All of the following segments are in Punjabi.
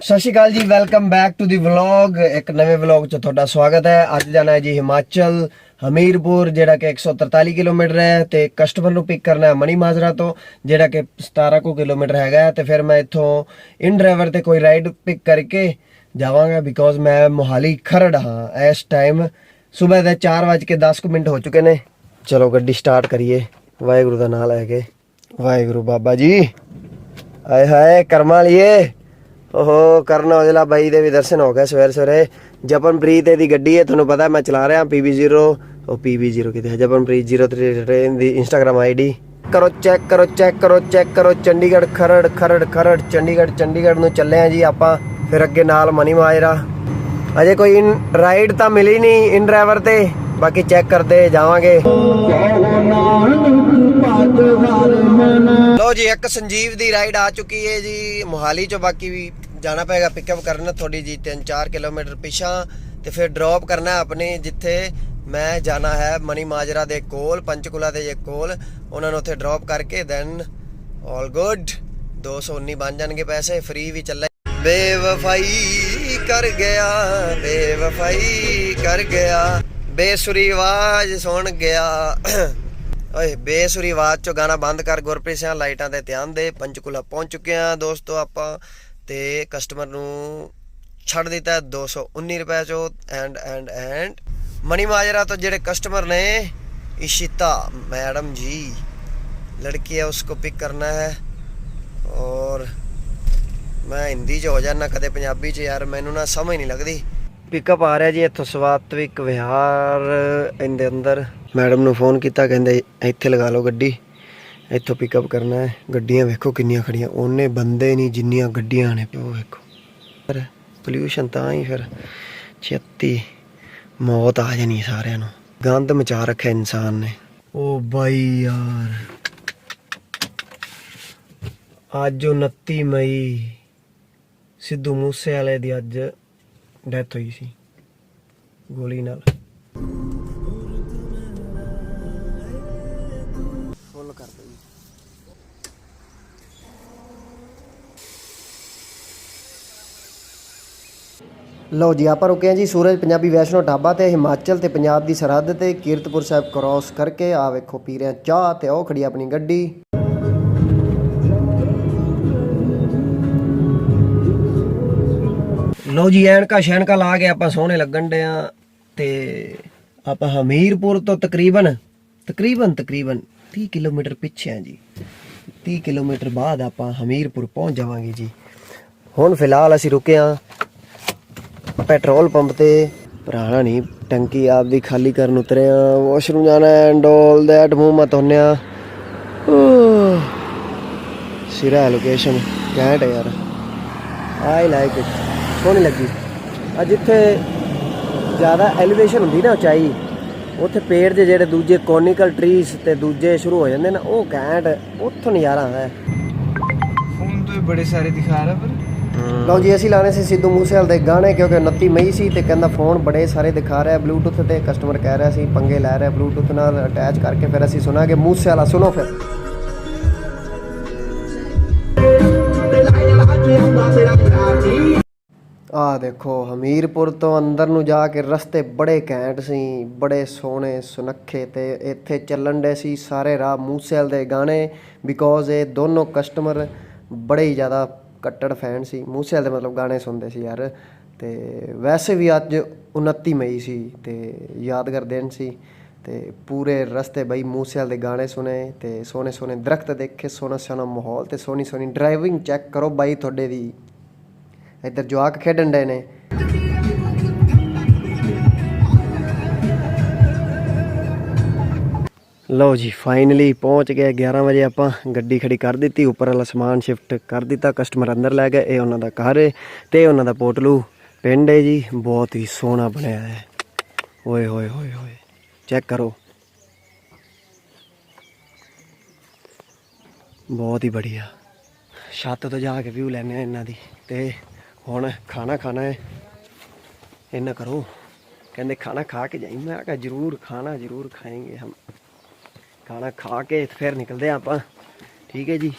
ਸਤਿ ਸ਼੍ਰੀ ਅਕਾਲ ਜੀ welcome back to the vlog ਇੱਕ ਨਵੇਂ ਵਲੌਗ 'ਚ ਤੁਹਾਡਾ ਸਵਾਗਤ ਹੈ। ਅੱਜ ਜਾਣਾ ਹੈ ਜੀ ਹਿਮਾਚਲ, ਹਮੀਰਪੁਰ, ਜਿਹੜਾ ਕਿ 143 ਕਿਲੋਮੀਟਰ ਹੈ ਤੇ ਕਸਟਮਰ ਨੂੰ ਪਿਕ ਕਰਨਾ ਹੈ ਮਣੀ ਮਾਜਰਾ ਤੋਂ, ਜਿਹੜਾ ਕਿ 17 ਕੁ ਕਿਲੋਮੀਟਰ ਹੈਗਾ ਤੇ ਫਿਰ ਮੈਂ ਇੱਥੋਂ ਇਨ ਡਰਾਈਵਰ ਤੇ ਕੋਈ ਰਾਈਡ ਪਿਕ ਕਰਕੇ ਜਾਵਾਂਗਾ ਬਿਕੋਜ਼ ਮੈਂ ਮੋਹਾਲੀ ਖਰੜ ਹਾਂ। ਇਸ ਟਾਈਮ ਸਵੇਰ ਦੇ 4:10 ਮਿੰਟ ਹੋ ਚੁੱਕੇ ਨੇ। ਚਲੋ ਗੱਡੀ ਸਟਾਰਟ ਕਰੀਏ। ਵਾਹਿਗੁਰੂ ਦਾ ਨਾਮ ਲੈ ਕੇ। ਵਾਹਿਗੁਰੂ ਬਾਬਾ ਜੀ। ਆਏ ਹਾਏ, ਕਰਮਾਂ ਲਈਏ ਓਹੋ, ਕਰਨ ਔਜਲਾ ਬਾਈ ਦੇ ਵੀ ਦਰਸ਼ਨ ਹੋ ਗਏ ਸਵੇਰ ਸਵੇਰੇ। ਜਪਨਪ੍ਰੀਤ ਇਹਦੀ ਗੱਡੀ ਹੈ, ਤੁਹਾਨੂੰ ਪਤਾ ਮੈਂ ਚਲਾ ਰਿਹਾ PB0 ਉਹ PB0 ਕਿਤੇ ਹੈ? ਜਪਨਪ੍ਰੀਤ 03 ਟ੍ਰੇਨ ਦੀ ਇੰਸਟਾਗ੍ਰam ਆਈਡੀ ਕਰੋ ਚੈੱਕ ਕਰੋ ਚੈੱਕ ਕਰੋ ਚੈੱਕ ਕਰੋ ਚੰਡੀਗੜ੍ਹ, ਖਰੜ ਖਰੜ ਖਰੜ, ਚੰਡੀਗੜ੍ਹ ਚੰਡੀਗੜ੍ਹ ਨੂੰ ਚੱਲੇ ਆ ਜੀ ਆਪਾਂ, ਫਿਰ ਅੱਗੇ ਨਾਲ ਮਨੀ ਮਾਜਰਾ। ਅਜੇ ਕੋਈ ਇਨ ਰਾਈਡ ਤਾਂ ਮਿਲੀ ਨਹੀਂ ਇਨ ਡਰਾਈਵਰ ਤੇ, ਬਾਕੀ ਚੈੱਕ ਕਰਦੇ ਜਾਵਾਂਗੇ। ਲੋ ਜੀ, ਇੱਕ ਸੰਜੀਵ ਦੀ ਰਾਈਡ ਆ ਚੁੱਕੀ ਹੈ ਜੀ। ਮੋਹਾਲੀ ਚੋਂ ਬਾਕੀ ਵੀ ਜਾਣਾ ਪਏਗਾ ਪਿਕਅਪ ਕਰਨ ਥੋੜੀ ਜੀ 3-4 ਕਿਲੋਮੀਟਰ ਪਿਛਾਂ। ਤੇ ਫਿਰ ਡ੍ਰੌਪ ਕਰਨਾ ਆਪਣੇ, ਜਿੱਥੇ ਮੈਂ ਜਾਣਾ ਹੈ ਮਨੀ ਮਾਜਰਾ ਦੇ ਕੋਲ, ਪੰਚਕੁਲਾ ਦੇ ਕੋਲ। ਉਹਨਾਂ ਨੂੰ ਉੱਥੇ ਡ੍ਰੌਪ ਕਰਕੇ ਦੈਨ ਆਲ ਗੁੱਡ 219 ਬਣ ਜਾਣਗੇ ਪੈਸੇ ਫ੍ਰੀ ਵੀ ਚੱਲੇ। ਬੇਵਫਾਈ ਕਰ ਗਿਆ, ਬੇਵਫਾਈ ਕਰ ਗਿਆ। ਬੇਸੁਰੀ ਆਵਾਜ਼ ਸੁਣ ਗਿਆ। ਓਏ ਬੇਸੁਰੀ ਆਵਾਜ਼ ਚੋਂ ਗਾਣਾ ਬੰਦ ਕਰ ਗੁਰਪ੍ਰੀਤ ਸਿੰਘ ਲਾਈਟਾਂ ਤੇ ਧਿਆਨ ਦੇ ਪੰਚਕੂਲਾ ਪਹੁੰਚ ਚੁੱਕੇ ਆ ਦੋਸਤੋ ਆਪਾਂ ਤੇ ਕਸਟਮਰ ਨੂੰ ਛੱਡ ਦਿੱਤਾ ਹੈ 219 ਰੁਪਏ ਚੋਂ and and and Mani Majra ਤੋਂ ਜਿਹੜੇ ਕਸਟਮਰ ਨੇ ਇਸ਼ਿਤਾ मैडम जी लड़की है उसको पिक करना है और ਮੈਂ ਹਿੰਦੀ ਚ ਹੋ ਜਾਣਾ ਕਦੇ ਪੰਜਾਬੀ ਚ ਯਾਰ ਮੈਨੂੰ ਨਾ ਸਮਝ ਨਹੀਂ ਲੱਗਦੀ ਪਿਕਅਪ ਆ ਰਿਹਾ ਜੀ ਇੱਥੋਂ ਸਵਾਤਵਿਕ ਵਿਹਾਰ ਇਹਦੇ ਅੰਦਰ ਮੈਡਮ ਨੂੰ ਫੋਨ ਕੀਤਾ, ਕਹਿੰਦੇ ਇੱਥੇ ਲਗਾ ਲਓ ਗੱਡੀ, ਇੱਥੋਂ ਪਿਕਅਪ ਕਰਨਾ ਹੈ। ਗੱਡੀਆਂ ਵੇਖੋ ਕਿੰਨੀਆਂ ਖੜੀਆਂ, ਉਹਨੇ ਬੰਦੇ ਨਹੀਂ ਜਿੰਨੀਆਂ ਗੱਡੀਆਂ ਨੇ, ਉਹ ਵੇਖੋ। ਪਰ ਪੋਲਿਊਸ਼ਨ ਤਾਂ ਹੀ ਫਿਰ ਛੇਤੀ ਮੌਤ ਆ ਜਾਣੀ ਸਾਰਿਆਂ ਨੂੰ। ਗੰਦ ਮਚਾ ਰੱਖਿਆ ਇਨਸਾਨ ਨੇ। ਓ ਬਾਈ ਯਾਰ। ਅੱਜ 29 ਮਈ, ਸਿੱਧੂ ਮੂਸੇ ਵਾਲੇ ਦੀ ਅੱਜ ਡੈਥ ਹੋਈ ਸੀ, ਗੋਲੀ ਨਾਲ। ਲਓ ਜੀ, ਆਪਾਂ ਰੁਕੇ ਹਾਂ ਜੀ ਸੂਰਜ ਪੰਜਾਬੀ ਵੈਸ਼ਨੋ ਢਾਬਾ ਤੇ, ਹਿਮਾਚਲ ਤੇ ਪੰਜਾਬ ਦੀ ਸਰਹੱਦ ਤੇ, ਕੀਰਤਪੁਰ ਸਾਹਿਬ ਕ੍ਰਾਸ ਕਰਕੇ ਆ ਵੇਖੋ ਪੀ ਰਹੇ ਹਾਂ ਚਾਹ ਤੇ ਉਹ ਖੜੀ ਆਪਣੀ ਗੱਡੀ। ਲਓ ਜੀ, ਐਨਕਾ ਸ਼ੈਨਕਾ ਲਾ ਕੇ ਆਪਾਂ ਸੋਹਣੇ ਲੱਗਣ ਡੇ ਆ ਤੇ ਆਪਾਂ ਹਮੀਰਪੁਰ ਤੋਂ ਤਕਰੀਬਨ ਤਕਰੀਬਨ ਤਕਰੀਬਨ 30 ਕਿਲੋਮੀਟਰ ਪਿੱਛੇ ਆ ਜੀ। 30 ਕਿਲੋਮੀਟਰ ਬਾਅਦ ਆਪਾਂ ਹਮੀਰਪੁਰ ਪਹੁੰਚ ਜਾਵਾਂਗੇ ਜੀ। ਹੁਣ ਫਿਲਹਾਲ ਅਸੀਂ ਰੁਕੇ ਆ ਪੈਟਰੋਲ ਪੰਪ ਤੇ। ਭਰਾਣਾ ਨਹੀਂ ਟੰਕੀ ਆਪ ਦੀ ਖਾਲੀ ਕਰਨ ਉਤਰੇ ਵਾਸ਼ਰੂਮ ਜਾਣਾ ਐਂਡ ਆਲ ਦੈਟ ਮੂਵਮੈਂਟ ਹੁੰਨਿਆ ਸਿਰਾ ਲੋਕੇਸ਼ਨ ਘੈਂਟ ਯਾਰ। ਆਈ ਲਾਈਕ ਇਟ ਸੋਹਣੀ ਲੱਗੀ। ਅੱਜ ਇੱਥੇ ਜ਼ਿਆਦਾ ਐਲੀਵੇਸ਼ਨ ਹੁੰਦੀ ਨਾ ਉਚਾਈ, ਉੱਥੇ ਪੇੜ ਦੇ ਜਿਹੜੇ ਦੂਜੇ ਕੋਨਿਕਲ ਟਰੀਸ ਤੇ ਦੂਜੇ ਸ਼ੁਰੂ ਹੋ ਜਾਂਦੇ ਨੇ, ਉਹ ਘੈਂਟ, ਉੱਥੋਂ ਨਜ਼ਾਰਾ ਆਉਂਦਾ ਫੋਨ ਤੋਂ ਬੜੇ ਸਾਰੇ ਦਿਖਾ ਰਿਹਾ ਪਰ। ਲਓ ਜੀ, ਅਸੀਂ ਲਾਣੇ ਸੀ ਸਿੱਧੂ ਮੂਸੇਵਾਲ ਦੇ ਗਾਣੇ ਕਿਉਂਕਿ 29 ਮਈ ਸੀ ਤੇ ਕਹਿੰਦਾ ਫੋਨ ਬੜੇ ਸਾਰੇ ਦਿਖਾ ਰਿਹਾ ਬਲੂਟੁੱਥ ਤੇ ਕਸਟਮਰ ਕਹਿ ਰਿਹਾ ਸੀ, ਪੰਗੇ ਲੈ ਰਿਹਾ ਬਲੂਟੁੱਥ ਨਾਲ ਅਟੈਚ ਕਰਕੇ ਫਿਰ ਅਸੀਂ ਸੁਣਾਗੇ। ਮੂਸੇਵਾਲਾ ਸੁਣੋ ਫਿਰ। ਆ ਦੇਖੋ, ਹਮੀਰਪੁਰ ਤੋਂ ਅੰਦਰ ਨੂੰ ਜਾ ਕੇ ਰਸਤੇ ਬੜੇ ਘੈਂਟ ਸੀ, ਬੜੇ ਸੋਹਣੇ ਸੁਨੱਖੇ ਤੇ ਇੱਥੇ ਚੱਲਣ ਦੇ ਸੀ ਸਾਰੇ ਰਾਹ ਮੂਸੇਵਾਲ ਦੇ ਗਾਣੇ ਬਿਕੋਜ਼ ਇਹ ਦੋਨੋਂ ਕਸਟਮਰ ਬੜੇ ਹੀ ਜ਼ਿਆਦਾ ਕੱਟੜ ਫੈਨ ਸੀ, ਮੂਸੇਵਾਲ ਦੇ ਮਤਲਬ ਗਾਣੇ ਸੁਣਦੇ ਸੀ ਯਾਰ। ਤੇ ਵੈਸੇ ਵੀ ਅੱਜ 29 ਮਈ ਸੀ ਤੇ ਯਾਦਗਾਰ ਦਿਨ ਸੀ ਤੇ ਪੂਰੇ ਰਸਤੇ ਬਈ ਮੂਸੇਵਾਲ ਦੇ ਗਾਣੇ ਸੁਨੇ ਤੇ ਸੋਹਣੇ ਸੋਹਣੇ ਦਰਖਤ ਦੇਖੇ, ਸੋਹਣਾ ਸੋਹਣਾ ਮਾਹੌਲ ਤੇ ਸੋਹਣੀ ਸੋਹਣੀ ਡਰਾਈਵਿੰਗ ਚੈੱਕ ਕਰੋ ਬਾਈ ਤੁਹਾਡੇ ਦੀ। ਇੱਧਰ ਜਵਾਕ ਖੇਡਣ ਡਏ ਨੇ। ਲਓ ਜੀ ਫਾਈਨਲੀ ਪਹੁੰਚ ਗਏ 11 ਵਜੇ ਆਪਾਂ। ਗੱਡੀ ਖੜੀ ਕਰ ਦਿੱਤੀ ਉੱਪਰ ਵਾਲਾ ਸਮਾਨ ਸ਼ਿਫਟ ਕਰ ਦਿੱਤਾ ਕਸਟਮਰ ਅੰਦਰ ਲੈ ਗਏ, ਇਹ ਉਹਨਾਂ ਦਾ ਘਰ ਹੈ ਤੇ ਉਹਨਾਂ ਦਾ ਪੋਟਲੂ। ਪਿੰਡ ਹੈ ਜੀ, ਬਹੁਤ ਹੀ ਸੋਹਣਾ ਬਣਿਆ ਹੈ। ਓਏ ਹੋਏ ਹੋਏ ਹੋਏ ਚੈੱਕ ਕਰੋ। ਬਹੁਤ ਹੀ ਬੜੀਆ। ਛੱਤ ਤੋਂ ਜਾ ਕੇ ਵਿਊ ਲੈਣੇ ਆ ਇਹਨਾਂ ਦੀ ਤੇ ਹੁਣ ਖਾਣਾ ਖਾਣਾ ਹੈ। ਇਹਨਾਂ ਕਰੋ। ਕਹਿੰਦੇ ਖਾਣਾ ਖਾ ਕੇ ਜਾਈ। ਮੈਂ ਕਿਹਾ ਜ਼ਰੂਰ ਖਾਣਾ ਜ਼ਰੂਰ ਖਾਏਗੇ ਹਮ। ਖਾਣਾ ਖਾ ਕੇ ਫਿਰ ਨਿਕਲਦੇ ਆ ਆਪਾਂ। ਠੀਕ ਹੈ ਜੀ।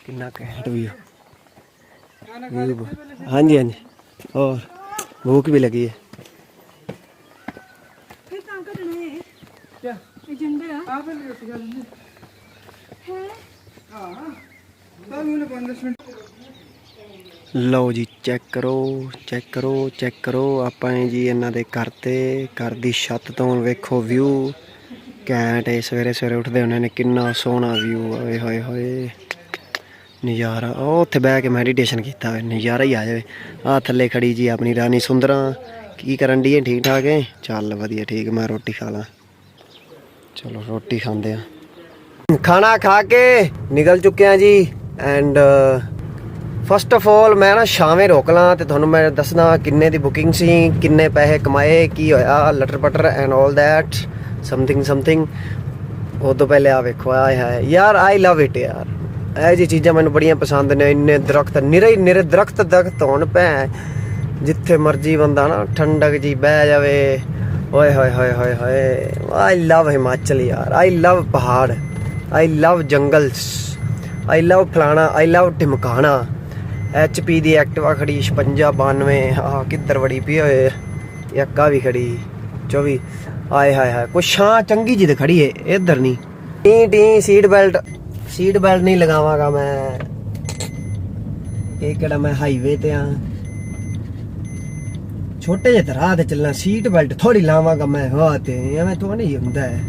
ਕਿੰਨਾ ਘੈਂਟ ਵੀ ਹਾਂਜੀ ਹਾਂਜੀ। ਹੋਰ ਭੁੱਖ ਵੀ ਲੱਗੀ ਹੈ। ਫਿਰ ਤਾਂ ਕੱਢਣਾ ਹੈ ਜਿੰਦੇ ਆ। ਆ ਫਿਰ ਰੋਟੀ ਖਾ ਲੈਂਦੇ। ਲਓ ਜੀ ਚੈੱਕ ਕਰੋ ਚੈੱਕ ਕਰੋ ਚੈੱਕ ਕਰੋ। ਆਪਾਂ ਜੀ ਇਹਨਾਂ ਦੇ ਘਰ ਤੇ ਘਰ ਦੀ ਛੱਤ ਤੋਂ ਵੇਖੋ ਵਿਊ ਕੈਂਟ ਹੈ ਸਵੇਰੇ ਸਵੇਰੇ ਉੱਠਦੇ ਹੁੰਦੇ ਨੇ, ਕਿੰਨਾ ਸੋਹਣਾ ਵਿਊ ਆਏ ਹੋਏ ਹੋਏ। ਨਜ਼ਾਰਾ, ਉਹ ਉੱਥੇ ਬਹਿ ਕੇ ਮੈਡੀਟੇਸ਼ਨ ਕੀਤਾ ਹੋਇਆ, ਨਜ਼ਾਰਾ ਹੀ ਆ ਜਾਵੇ। ਆ ਥੱਲੇ ਖੜੀ ਜੀ ਆਪਣੀ ਰਾਣੀ ਸੁੰਦਰਾ, ਕੀ ਕਰਨ ਦੀ ਹੈ ਠੀਕ ਠਾਕ ਹੈ ਚੱਲ ਵਧੀਆ, ਠੀਕ, ਮੈਂ ਰੋਟੀ ਖਾ ਲਾਂ। ਚਲੋ, ਰੋਟੀ ਖਾਂਦੇ ਆ। ਖਾਣਾ ਖਾ ਕੇ ਨਿਕਲ ਚੁੱਕੇ ਆ ਜੀ ਐਂਡ ਫਸਟ ਆਫ ਆਲ ਮੈਂ ਨਾ ਸ਼ਾਮੇ ਰੋਕ ਲਾਂ ਤੇ ਤੁਹਾਨੂੰ ਮੈਂ ਦੱਸਣਾ ਕਿੰਨੇ ਦੀ ਬੁਕਿੰਗ ਸੀ, ਕਿੰਨੇ ਪੈਸੇ ਕਮਾਏ, ਕੀ ਹੋਇਆ ਲਟਰ ਪਟਰ and all that something something ਉਹ ਤੋਂ ਪਹਿਲੇ ਆ ਵੇਖੋ ਆਏ ਹਾਏ ਯਾਰ ਆਈ ਲਵ ਇਟ ਯਾਰ। ਇਹ ਜੀ ਚੀਜ਼ਾਂ ਮੈਨੂੰ ਬੜੀਆਂ ਪਸੰਦ ਨੇ, ਇੰਨੇ ਦਰਖਤ, ਨਿਰੇ ਨਿਰੇ ਦਰਖਤ ਦਰਖਤ ਹੋਣ ਪੈ ਜਿੱਥੇ ਮਰਜ਼ੀ ਬੰਦਾ ਨਾ ਠੰਡਕ ਜੀ ਬਹਿ ਜਾਵੇ। ਓਏ, ਹੋਏ ਹੋਏ ਹੋਏ ਹੋਏ। ਆਈ ਲਵ ਹਿਮਾਚਲ ਯਾਰ। ਆਈ ਲਵ ਪਹਾੜ। ਆਈ ਲਵ ਜੰਗਲਸ। ਆਈ ਲਵ ਫਲਾਣਾ। ਆਈ ਲਵ ਟਿਮਕਾਣਾ ਐਚਪੀ ਦੀ ਐਕਟਿਵਾ ਖੜੀ 56 92 ਆ ਕਿੱਧਰ ਵੜੀ ਪਈ ਓਏ। ਯੱਕਾ ਵੀ ਖੜੀ। 24 ਆਏ ਹਾਏ ਹਾਏ, ਕੋਈ ਛਾਂ ਚੰਗੀ ਜੀ ਤੇ ਖੜੀ ਏ, ਇੱਧਰ ਨਹੀਂ। ਟੀ ਟੀ ਸੀਟ ਬੈਲਟ ਸੀਟ ਬੈਲਟ ਨਹੀਂ ਲਗਾਵਾਂਗਾ ਮੈਂ। ਇਹ ਕਿਹੜਾ ਮੈਂ ਹਾਈਵੇ ਤੇ ਆ। ਛੋਟੇ ਜਿਹੇ ਰਾਹ ਤੇ ਚੱਲਣਾ ਸੀਟ ਬੈਲਟ ਥੋੜੀ ਲਾਵਾਂਗਾ ਮੈਂ, ਹੋ ਤੇ, ਐਵੇਂ ਤੋਂ ਨਹੀਂ ਹੁੰਦਾ। ਹੈ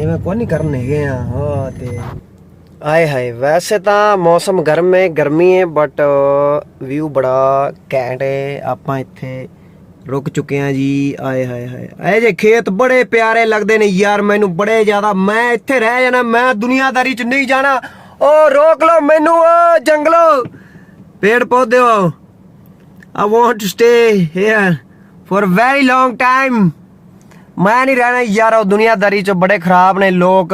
ਐਵੇਂ ਕੋਈ ਨਹੀਂ ਕਰਨੇ ਗਏ ਆ, ਹੋ ਤੇ। ਆਏ ਹਾਏ, ਵੈਸੇ ਤਾਂ ਮੌਸਮ ਗਰਮ ਹੈ ਗਰਮੀ ਹੈ ਬਟ ਵਿਊ ਬੜਾ ਘੈਂਟ ਹੈ ਆਪਾਂ ਇੱਥੇ ਰੁਕ ਚੁੱਕੇ ਆ ਜੀ, ਆਏ ਹਾਏ ਹਾਏ। ਇਹ ਜੇ ਖੇਤ ਬੜੇ ਪਿਆਰੇ ਲੱਗਦੇ ਨੇ ਯਾਰ, ਮੈਨੂੰ ਬੜੇ ਜ਼ਿਆਦਾ, ਮੈਂ ਇੱਥੇ ਰਹਿ ਜਾਣਾ, ਮੈਂ ਦੁਨੀਆਦਾਰੀ 'ਚ ਨਹੀਂ ਜਾਣਾ। ਓ, ਰੋਕ ਲਓ ਮੈਨੂੰ, ਓ, ਜੰਗਲੋ। ਪੇੜ ਪੌਦੇ ਹੋ। I want to stay here for a very long ਮੈਂ ਨਹੀਂ ਰਹਿਣਾ ਯਾਰ, ਉਹ ਦੁਨੀਆਦਾਰੀ ਚ ਬੜੇ ਖਰਾਬ ਨੇ ਲੋਕ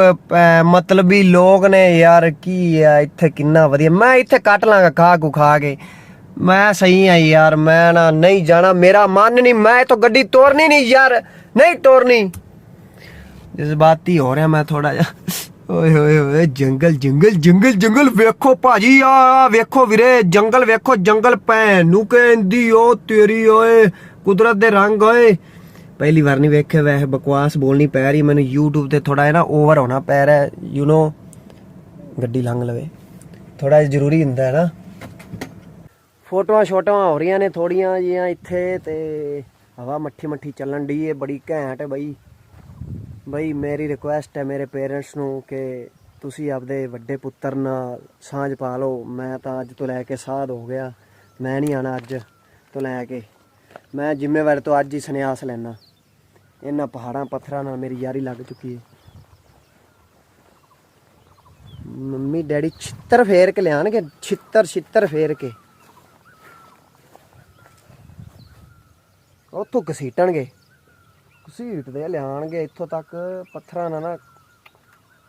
ਮਤਲਬੀ ਲੋਕ ਨੇ ਯਾਰ, ਕੀ ਆ, ਇੱਥੇ ਕਿੰਨਾ ਵਧੀਆ। ਮੈਂ ਇੱਥੇ ਕੱਟ ਲਾਂਗਾ, ਖਾ ਕੂ ਖਾ ਕੇ। ਮੈਂ ਸਹੀ ਆ ਯਾਰ, ਮੈਂ ਨਾ ਨਹੀਂ ਜਾਣਾ, ਮੇਰਾ ਮਨ ਨਹੀਂ, ਮੈਂ ਤਾਂ ਗੱਡੀ ਤੋਰਨੀ ਨਹੀਂ ਯਾਰ, ਨਹੀਂ ਤੋਰਨੀ। ਜਜ਼ਬਾਤੀ ਹੋ ਰਿਹਾ ਮੈਂ ਥੋੜਾ ਜਿਹਾ। ਓਏ ਹੋਏ ਹੋਏ ਜੰਗਲ ਜੰਗਲ ਜੰਗਲ ਜੰਗਲ, ਵੇਖੋ ਭਾਜੀ, ਆ ਵੇਖੋ ਵੀਰੇ, ਜੰਗਲ ਵੇਖੋ, ਜੰਗਲ ਭੈਣ ਨੂੰ ਕਹਿੰਦੀ, ਓ ਤੇਰੀ, ਓਏ, ਕੁਦਰਤ ਦੇ ਰੰਗ, ਓਏ। ਪਹਿਲੀ ਵਾਰ ਨਹੀਂ ਵੇਖਿਆ, ਵੈਸੇ ਬਕਵਾਸ ਬੋਲਣੀ ਪੈ ਰਹੀ, ਮੈਨੂੰ YouTube ਤੇ ਥੋੜਾ ਜਿਹਾ ਨਾ ਓਵਰ ਹੋਣਾ ਪੈ ਰਿਹਾ ਯੂ نو ਗੱਡੀ ਲੰਘ ਲਵੇ। ਥੋੜਾ ਜਿਹਾ ਜ਼ਰੂਰੀ ਹੁੰਦਾ ਹੈ ਨਾ। ਫੋਟੋਆਂ ਛੋਟੋਆਂ ਹੋ ਰਹੀਆਂ ਨੇ ਥੋੜੀਆਂ ਜੀਆਂ ਇੱਥੇ ਤੇ ਹਵਾ ਮੱਠੀ ਮੱਠੀ ਚੱਲਣ ਦੀ ਏ, ਬੜੀ ਘੈਂਟ ਹੈ ਬਈ। ਬਈ ਮੇਰੀ ਰਿਕੁਐਸਟ ਹੈ ਮੇਰੇ ਪੇਰੈਂਟਸ ਨੂੰ ਕਿ ਤੁਸੀਂ ਆਪਦੇ ਵੱਡੇ ਪੁੱਤਰ ਨਾਲ ਸਾਂਝ ਪਾ ਲਓ। ਮੈਂ ਤਾਂ ਅੱਜ ਤੋਂ ਲੈ ਕੇ ਸਾਧ ਹੋ ਗਿਆ। ਮੈਂ ਨਹੀਂ ਆਣਾ ਅੱਜ ਤੋਂ ਲੈ ਕੇ। ਮੈਂ ਜ਼ਿੰਮੇਵਾਰੀ ਤੋਂ ਅੱਜ ਹੀ ਸੰਨਿਆਸ ਲੈਣਾ ਇਹਨਾਂ ਪਹਾੜਾਂ ਪੱਥਰਾਂ ਨਾਲ ਮੇਰੀ ਯਾਰੀ ਲੱਗ ਚੁੱਕੀ ਹੈ ਮੰਮੀ ਡੈਡੀ ਛਿੱਤਰ ਫੇਰ ਕੇ ਲਿਆਣਗੇ, ਛਿੱਤਰ ਛਿੱਤਰ ਫੇਰ ਕੇ। ਉੱਥੋਂ ਘਸੀਟਣਗੇ। ਘਸੀਟਦੇ ਲਿਆਣਗੇ ਇੱਥੋਂ ਤੱਕ ਪੱਥਰਾਂ ਨਾਲ ਨਾ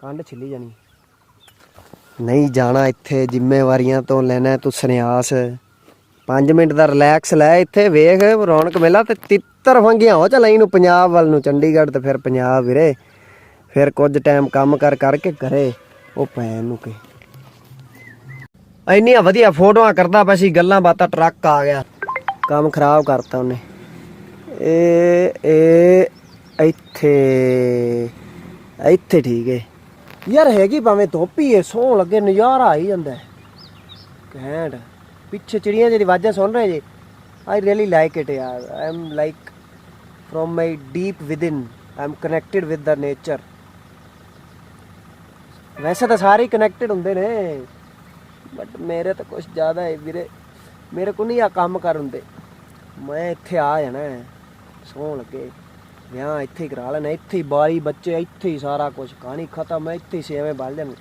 ਕੰਡ ਛਿੱਲੀ ਜਾਣੀ। ਨਹੀਂ ਜਾਣਾ ਇੱਥੇ, ਜ਼ਿੰਮੇਵਾਰੀਆਂ ਤੋਂ ਲੈਣਾ ਤੂੰ ਸੰਨਿਆਸ। 5 ਮਿੰਟ ਦਾ ਰਿਲੈਕਸ ਲੈ ਇੱਥੇ, ਵੇਖ ਰੌਣਕ ਮੇਲਾ ਤੇ ਤਿੱਤਰ ਵੰਗੀਆਂ। ਹੋ ਚੱਲ ਇਹਨੂੰ ਪੰਜਾਬ ਵੱਲ ਨੂੰ, ਚੰਡੀਗੜ੍ਹ ਤੇ ਫਿਰ ਪੰਜਾਬ ਵੀਰੇ। ਫਿਰ ਕੁਝ ਟਾਈਮ ਕੰਮ ਕਰ ਕਰਕੇ ਘਰੇ, ਉਹ ਪੈਣ ਨੂੰ ਕੇ ਇੰਨੀਆਂ ਵਧੀਆ ਫੋਟੋਆਂ ਕਰਦਾ ਪਿਆ ਸੀ, ਗੱਲਾਂ ਬਾਤਾਂ, ਟਰੱਕ ਆ ਗਿਆ। ਕੰਮ ਖਰਾਬ ਕਰਤਾ ਉਹਨੇ। ਇਹ ਇਹ ਇੱਥੇ ਇੱਥੇ ਠੀਕ ਹੈ ਯਾਰ ਹੈਗੀ ਭਾਵੇਂ ਧੋਪੀ ਹੈ ਸੋਹ ਲੱਗੇ, ਨਜ਼ਾਰਾ ਆਈ ਜਾਂਦਾ ਹੈ ਘੈਂਟ, ਪਿੱਛੇ ਚਿੜੀਆਂ ਜਿਹੜੀ ਆਵਾਜ਼ਾਂ ਸੁਣ ਰਹੇ ਜੀ। ਆਈ ਰੀਅਲੀ ਲਾਈਕ ਇਟ ਯਾਰ। I am like from my deep within I am connected with the nature ਵੈਸੇ ਤਾਂ ਸਾਰੇ ਕਨੈਕਟਡ ਹੁੰਦੇ ਨੇ। ਬਟ ਮੇਰੇ ਤਾਂ ਕੁਝ ਜ਼ਿਆਦਾ ਹੈ ਵੀਰੇ। ਮੇਰੇ ਕੋ ਨਹੀਂ ਆ ਕੰਮ ਕਰ ਹੁੰਦੇ ਮੈਂ ਇੱਥੇ ਆ ਜਾਣਾ ਸੌਣ ਲੱਗੇ ਵਿਆਹ ਇੱਥੇ ਹੀ ਕਰਾ ਲੈਣਾ ਇੱਥੇ ਹੀ ਬਾਰੀ ਬੱਚੇ ਇੱਥੇ ਹੀ ਸਾਰਾ ਕੁਝ ਕਹਾਣੀ ਖਤਮ ਹੈ ਇੱਥੇ ਹੀ ਸੇਵੇਂ ਬਲ ਜਾਣ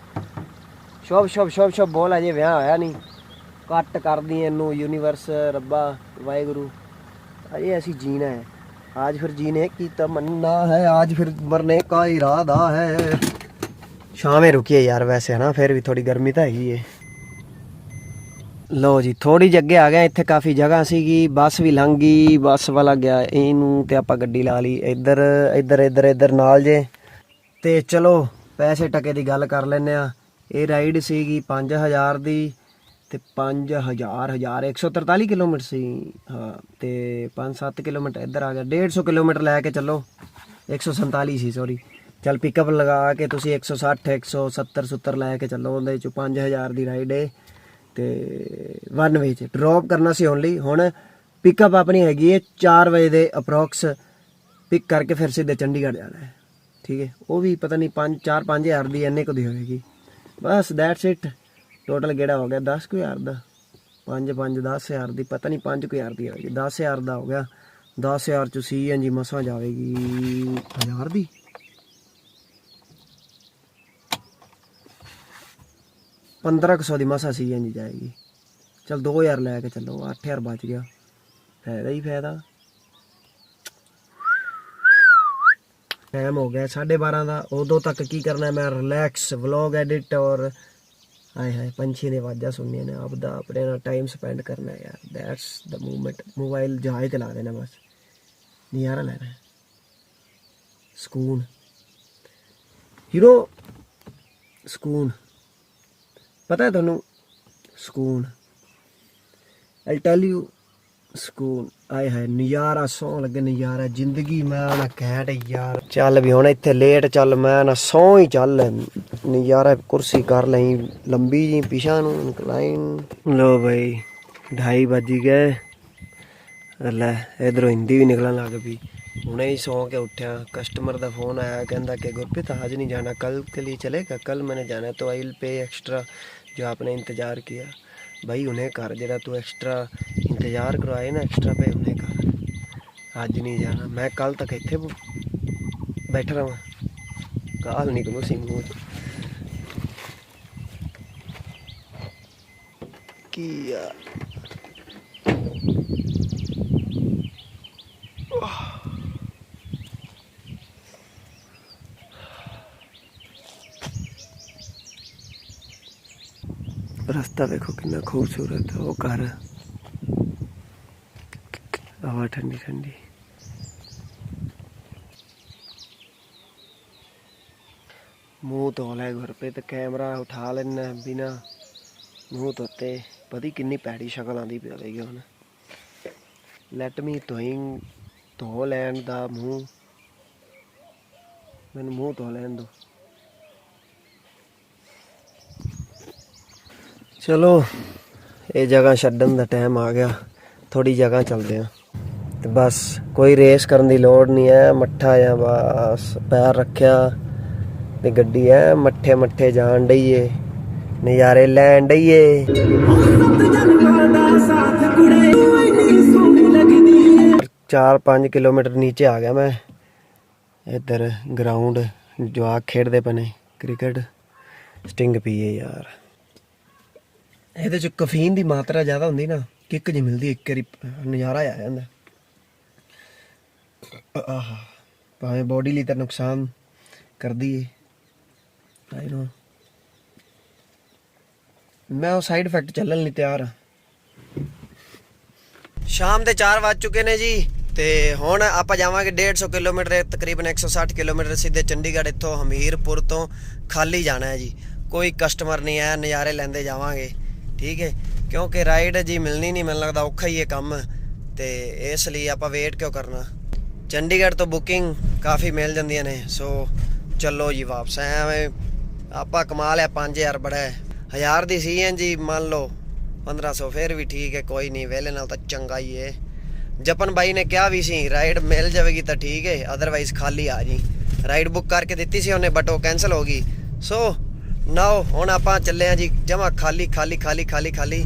ਸ਼ੁਭ ਸ਼ੁਭ ਸ਼ੁਭ ਸ਼ੁਭ ਬੋਲ ਅਜੇ ਵਿਆਹ ਹੋਇਆ ਨਹੀਂ ਕੱਟ ਕਰਦੀ ਇਹਨੂੰ ਯੂਨੀਵਰਸ ਰੱਬਾ ਵਾਹਿਗੁਰੂ ਅਜੇ ਅਸੀਂ ਜੀਣਾ ਹੈ आज फिर जीने की तमन्ना है आज फिर मरने का इरादा है ਸ਼ਾਮੇ ਰੁਕੀਏ ਯਾਰ ਵੈਸੇ ਹਨਾ ਫਿਰ ਵੀ ਥੋੜੀ ਗਰਮੀ ਤਾਂ ਹੈਗੀ ਏ ਲੋ ਜੀ ਥੋੜੀ ਜੱਗੇ ਆ ਗਏ ਇੱਥੇ ਕਾਫੀ ਜਗ੍ਹਾ ਸੀਗੀ, ਬੱਸ ਵੀ ਲੰਘ ਗਈ, ਬੱਸ ਵਾਲਾ ਗਿਆ ਇਹਨੂੰ ਤੇ ਆਪਾਂ ਗੱਡੀ ਲਾ ਲਈ, ਇੱਧਰ ਇੱਧਰ ਇੱਧਰ ਇੱਧਰ ਨਾਲ ਜੇ। ਤੇ ਚਲੋ, ਪੈਸੇ ਟਕੇ ਦੀ ਗੱਲ ਕਰ ਲੈਨੇ ਆ ਇਹ ਰਾਈਡ ਸੀਗੀ 5000 ਦੀ ਤੇ 5000 1000 143 ਕਿਲੋਮੀਟਰ ਸੀ। ਹਾਂ, ਤੇ 5-7 ਕਿਲੋਮੀਟਰ ਇੱਧਰ ਆ ਗਿਆ 150 ਕਿਲੋਮੀਟਰ ਲੈ ਕੇ ਚੱਲੋ। 147 ਸੀ ਸੌਰੀ ਚੱਲ ਪਿਕਅਪ ਲਗਾ ਕੇ ਤੁਸੀਂ 160 170 70 ਲੈ ਕੇ ਚੱਲੋ, ਉਹਦੇ ਚ 5000 ਦੀ ਰਾਈਡ ਏ। ਤੇ ਵਨ ਵਜੇ ਚ ਡ੍ਰੌਪ ਕਰਨਾ ਸੀ ਓਨਲੀ ਹੁਣ ਪਿਕਅਪ ਆਪਣੀ ਹੈਗੀ ਹੈ 4 ਵਜੇ ਦੇ ਅਪਰੋਕਸ ਪਿਕ ਕਰਕੇ ਫਿਰ ਸਿੱਧੇ ਚੰਡੀਗੜ੍ਹ ਜਾਣਾ ਹੈ। ਠੀਕ ਹੈ ਉਹ ਵੀ ਪਤਾ ਨਹੀਂ 5 4 5000 ਦੀ ਇੰਨੇ ਕੁ ਦੀ ਹੋਵੇਗੀ। ਬਸ ਦੈਟਸ ਇਟ ਟੋਟਲ ਕਿਹੜਾ ਹੋ ਗਿਆ 10 ਕੁ ਹਜ਼ਾਰ ਦਾ। 5 5 10000 ਦੀ, ਪਤਾ ਨਹੀਂ 5 ਕੁ ਹਜ਼ਾਰ ਦੀ ਹੋਵੇਗੀ। 10000 ਦਾ ਹੋ ਗਿਆ। 10000 ਚ ਸੀ ਸੀਐਨਜੀ ਮਸਾਂ ਜਾਵੇਗੀ। 1000 ਦੀ? ਪੰਦਰਾਂ ਕੁ ਸੌ ਦੀ ਮਸਾ ਸੀਐਨਜੀ ਜਾਏਗੀ। ਚਲ 2000 ਲੈ ਕੇ ਚੱਲੋ 8000 ਬਚ ਗਿਆ। ਫਾਇਦਾ ਹੀ ਫਾਇਦਾ। ਟਾਈਮ ਹੋ ਗਿਆ 12:30 ਦਾ। ਉਦੋਂ ਤੱਕ ਕੀ ਕਰਨਾ ਮੈਂ ਰਿਲੈਕਸ ਵਲੌਗ ਐਡਿਟ ਔਰ ਆਏ ਹਾਏ, ਪੰਛੀ ਦੇ ਆਵਾਜ਼ਾਂ ਸੁਣਨੀਆਂ ਨੇ। ਆਪਦਾ ਆਪਣੇ ਨਾਲ ਟਾਈਮ ਸਪੈਂਡ ਕਰਨਾ ਯਾਰ। ਦੈਟਸ ਦ ਮੂਵਮੈਂਟ ਮੋਬਾਈਲ ਜਹਾਜ਼ ਤੇ ਲਾ ਦੇਣਾ ਬਸ। ਨਜ਼ਾਰਾ ਲੈਣਾ ਸਕੂਨ। ਹੀਰੋ ਸਕੂਨ। ਪਤਾ ਹੈ ਤੁਹਾਨੂੰ? ਸਕੂਨ। ਆਈ ਟੈਲ ਯੂ ਸਕੂਨ। ਆਏ ਹਾਏ, ਨਜ਼ਾਰਾ ਸੌ ਲੱਗੇ, ਨਜ਼ਾਰਾ। ਜ਼ਿੰਦਗੀ ਮੈਂ ਨਾ ਘੈਂਟ ਯਾਰ। ਚੱਲ ਵੀ ਹੁਣ ਇੱਥੇ ਲੇਟ ਚੱਲ, ਮੈਂ ਨਾ ਸੌ ਹੀ ਚੱਲ। ਨਜ਼ਾਰਾ ਕੁਰਸੀ ਕਰ ਲਈ, ਲੰਬੀ ਜੀ ਪਿਛਾ ਨੂੰ ਇਨਕਲਾਈਨ ਲੋ ਭਾਈ 2:30 ਵਜ ਗਏ। ਲੈ, ਇਧਰੋਂ ਹਿੰਦੀ ਵੀ ਨਿਕਲਣ ਲੱਗ ਪਈ। ਹੁਣੇ ਹੀ ਸੌਂ ਕੇ ਉੱਠਿਆ। ਕਸਟਮਰ ਦਾ ਫੋਨ ਆਇਆ, ਕਹਿੰਦਾ ਕਿ ਗੁਰਪ੍ਰੀਤ ਅੱਜ ਨਹੀਂ ਜਾਣਾ ਕੱਲ ਕੇ ਲਈ ਚਲੇਗਾ? ਕੱਲ ਮੈਨੇ ਜਾਣਾ ਤਾਂ ਆਇਲ ਪੇ ਐਕਸਟਰਾ जो आपने इंतज़ार किया भाई उन्हें कर जेड़ा तू एक्स्ट्रा इंतज़ार करवाए ना एक्स्ट्रा पे उन्हें कर अज नहीं जाना मैं कल तक इतने बैठा रहा गाल निकलो सी मूह की यार ਰਸਤਾ ਵੇਖੋ ਕਿੰਨਾ ਖੂਬਸੂਰਤ ਉਹ ਘਰ। ਹਵਾ ਠੰਡੀ ਠੰਡੀ। ਮੂੰਹ ਧੋ ਲੈ ਘਰ पे ਤੇ ਕੈਮਰਾ ਉਠਾ ਲੈਣਾ ਬਿਨਾ ਮੂੰਹ ਧੋਤੇ। ਪਤੀ ਕਿੰਨੀ ਪੈੜੀ ਸ਼ਕਲ ਆਂਦੀ ਪਈ ਹੋਵੇਗੀ ਹੁਣ। ਲੈਟ ਮੀ ਧੋਇੰਗ ਧੋ ਲੈਣ ਦਾ ਮੂੰਹ। ਮੈਨੂੰ ਮੂੰਹ ਧੋ ਲੈਣ ਦੋ ਚਲੋ, ਇਹ ਜਗ੍ਹਾ ਛੱਡਣ ਦਾ ਟਾਈਮ ਆ ਗਿਆ। ਥੋੜੀ ਜਗ੍ਹਾ ਚੱਲਦੇ ਆ ਤੇ ਬਸ ਕੋਈ ਰੇਸ ਕਰਨ ਦੀ ਲੋੜ ਨਹੀਂ ਹੈ। ਮੱਠਾ ਆ ਬਸ ਪੈਰ ਰੱਖਿਆ ਤੇ ਗੱਡੀ ਐ ਮੱਠੇ ਮੱਠੇ ਜਾਣ ਡਈਏ ਨਜ਼ਾਰੇ ਲੈਣ ਡਈਏ ਚਾਰ 5 ਕਿਲੋਮੀਟਰ ਨੀਚੇ ਆ ਗਿਆ ਮੈਂ। ਇੱਧਰ ਗਰਾਊਂਡ ਜਵਾਕ ਖੇਡਦੇ ਪਏ ਕ੍ਰਿਕਟ ਸਟਿੰਗ ਪੀਏ ਯਾਰ। ਇਹਦੇ ਚ ਕਫੀਨ ਦੀ ਮਾਤਰਾ ਜ਼ਿਆਦਾ ਹੁੰਦੀ ਨਾ, ਕਿੱਕ ਜੀ ਮਿਲਦੀ, ਇੱਕ ਵਾਰੀ ਨਜ਼ਾਰਾ ਆ ਜਾਂਦਾ। ਆਹ, ਭਾਵੇਂ ਬੋਡੀ ਲਈ ਤਾਂ ਨੁਕਸਾਨ ਕਰਦੀ ਏ। ਆਈ ਨੋ ਮੈਂ ਉਹ ਸਾਈਡ ਇਫੈਕਟ ਚੱਲਣ ਲਈ ਤਿਆਰ ਹਾਂ। ਸ਼ਾਮ ਦੇ 4 ਵੱਜ ਚੁੱਕੇ ਨੇ ਜੀ, ਤੇ ਹੁਣ ਆਪਾਂ ਜਾਵਾਂਗੇ 150 ਕਿਲੋਮੀਟਰ ਤਕਰੀਬਨ 160 ਕਿਲੋਮੀਟਰ ਸਿੱਧੇ ਚੰਡੀਗੜ੍ਹ ਇੱਥੋਂ ਹਮੀਰਪੁਰ ਤੋਂ ਖਾਲੀ ਜਾਣਾ ਹੈ ਜੀ। ਕੋਈ ਕਸਟਮਰ ਨਹੀਂ ਆਇਆ, ਨਜ਼ਾਰੇ ਲੈਂਦੇ ਜਾਵਾਂਗੇ। ਠੀਕ ਹੈ, ਕਿਉਂਕਿ ਰਾਈਡ ਜੀ ਮਿਲਣੀ ਨਹੀਂ, ਮੈਨੂੰ ਲੱਗਦਾ ਔਖਾ ਹੀ ਹੈ ਕੰਮ, ਤੇ ਇਸ ਲਈ ਆਪਾਂ ਵੇਟ ਕਿਉਂ ਕਰਨਾ? ਚੰਡੀਗੜ੍ਹ ਤੋਂ ਬੁਕਿੰਗ ਕਾਫੀ ਮਿਲ ਜਾਂਦੀਆਂ ਨੇ ਸੋ ਚੱਲੋ ਜੀ ਵਾਪਸ, ਐਵੇਂ ਆਪਾਂ ਕਮਾ ਲਿਆ 5000 ਬੜਾ ਹੈ। 1000 ਦੀ ਸੀ ਐਂ ਜੀ ਮੰਨ ਲਓ 1500 ਫਿਰ ਵੀ ਠੀਕ ਹੈ, ਕੋਈ ਨਹੀਂ ਵੇਲੇ ਨਾਲ ਤਾਂ ਚੰਗਾ ਹੀ ਹੈ। ਜਪਨ ਬਾਈ ਨੇ ਕਿਹਾ ਵੀ ਸੀ ਰਾਈਡ ਮਿਲ ਜਾਵੇਗੀ ਤਾਂ ਠੀਕ ਹੈ ਅਦਰਵਾਈਜ਼ ਖਾਲੀ ਆ ਜੀ। ਰਾਈਡ ਬੁੱਕ ਕਰਕੇ ਦਿੱਤੀ ਸੀ ਉਹਨੇ ਬਟ ਉਹ ਕੈਨਸਲ ਹੋ ਗਈ। ਸੋ ਨਾਓ ਹੁਣ ਆਪਾਂ ਚੱਲੇ ਆ ਜੀ ਜਮਾ ਖਾਲੀ ਖਾਲੀ ਖਾਲੀ ਖਾਲੀ ਖਾਲੀ।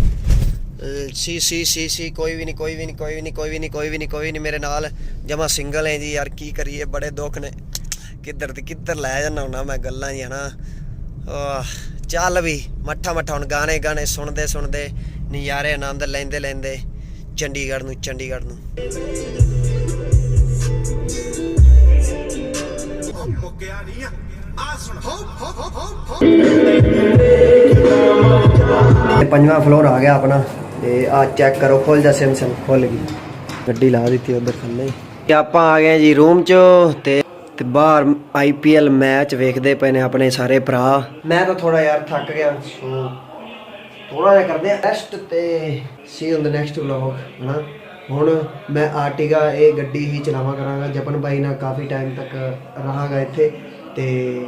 ਸੀ ਸੀ ਸੀ ਸੀ ਕੋਈ ਵੀ ਨਹੀਂ ਕੋਈ ਵੀ ਨਹੀਂ ਕੋਈ ਵੀ ਨਹੀਂ ਕੋਈ ਵੀ ਨਹੀਂ ਕੋਈ ਵੀ ਨਹੀਂ ਕੋਈ ਨਹੀਂ ਮੇਰੇ ਨਾਲ। ਜਮਾ ਸਿੰਗਲ ਹੈ ਜੀ ਯਾਰ ਕੀ ਕਰੀਏ ਬੜੇ ਦੁੱਖ ਨੇ। ਕਿੱਧਰ ਤੇ ਕਿੱਧਰ ਲੈ ਜਾਣਾ ਹੁਣਾ ਮੈਂ ਗੱਲਾਂ ਜੀ ਹਨਾ ਆਹ, ਚੱਲ ਵੀ ਮੱਠਾ ਮੱਠਾ ਹੁਣ ਗਾਣੇ ਗਾਣੇ ਸੁਣਦੇ ਸੁਣਦੇ ਨਜ਼ਾਰੇ ਆਨੰਦ ਲੈਂਦੇ ਲੈਂਦੇ ਚੰਡੀਗੜ੍ਹ ਨੂੰ ਚੰਡੀਗੜ੍ਹ ਨੂੰ। ਇਹ ਪੰਜਵਾਂ ਫਲੋਰ ਆ ਗਿਆ ਆਪਣਾ, ਤੇ ਆ ਚੈੱਕ ਕਰੋ ਖੋਲ ਜਾ ਸਿਮ ਸਿਮ ਗਈ। ਗੱਡੀ ਲਾ ਦਿੱਤੀ ਉਧਰ ਥੱਲੇ। ਤੇ ਆਪਾਂ ਆ ਗਏ ਜੀ ਰੂਮ 'ਚ, ਤੇ ਤੇ ਬਾਹਰ ਆਈਪੀਐਲ ਮੈਚ ਵੇਖਦੇ ਪਏ ਨੇ ਆਪਣੇ ਸਾਰੇ ਭਰਾ। ਮੈਂ ਤਾਂ ਥੋੜਾ ਯਾਰ ਥੱਕ ਗਿਆ ਸੋ ਥੋੜਾ ਜਿਹਾ ਕਰਦੇ ਆ ਰੈਸਟ ਤੇ see on the next vlog ਹਨਾ? ਹੁਣ ਮੈਂ ਆਰਟੀਗਾ, ਇਹ ਗੱਡੀ ਹੀ ਚਲਾਵਾਂ ਕਰਾਂਗਾ। ਜਪਨ ਬਾਈ ਨਾਲ ਕਾਫੀ ਟਾਈਮ ਤੱਕ ਰਹਾਂਗਾ ਇੱਥੇ। ਤੇ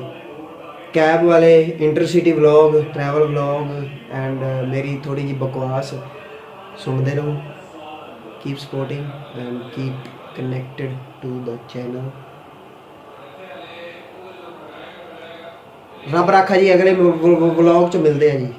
ਕੈਬ ਵਾਲੇ intercity vlog travel vlog and ਮੇਰੀ ਥੋੜੀ ਜਿਹੀ ਬਕਵਾਸ ਸੁਣਦੇ ਰਹੋ। Keep supporting and keep connected to the channel ਰੱਬ ਰਾਖਾ ਜੀ, ਅਗਲੇ ਵਲੌਗ ਚ ਮਿਲਦੇ ਆ ਜੀ।